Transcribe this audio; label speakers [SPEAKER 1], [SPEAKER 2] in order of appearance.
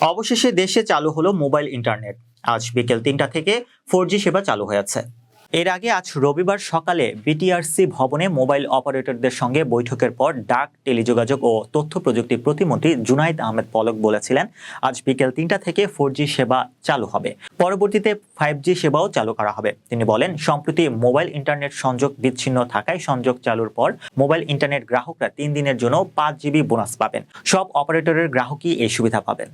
[SPEAKER 1] অবশেষে দেশে চালু হলো মোবাইল ইন্টারনেট। আজ বিকেল তিনটা থেকে ফোর সেবা চালু হয়েছে। এর আগে আজ রবিবার সকালে বিটিআরসি ভবনে মোবাইল অপারেটরদের সঙ্গে বৈঠকের পর ডাক, টেলিযোগাযোগ ও তথ্য প্রযুক্তি প্রতিমন্ত্রী জুনাইদ আহমেদ পলক বলেছিলেন, আজ বিকেল তিনটা থেকে ফোর সেবা চালু হবে। পরবর্তীতে ফাইভ সেবাও চালু করা হবে। তিনি বলেন, সম্প্রতি মোবাইল ইন্টারনেট সংযোগ বিচ্ছিন্ন থাকায় সংযোগ চালুর পর মোবাইল ইন্টারনেট গ্রাহকরা তিন দিনের জন্য পাঁচ জিবি বোনাস পাবেন। সব অপারেটরের গ্রাহকই এই সুবিধা পাবেন।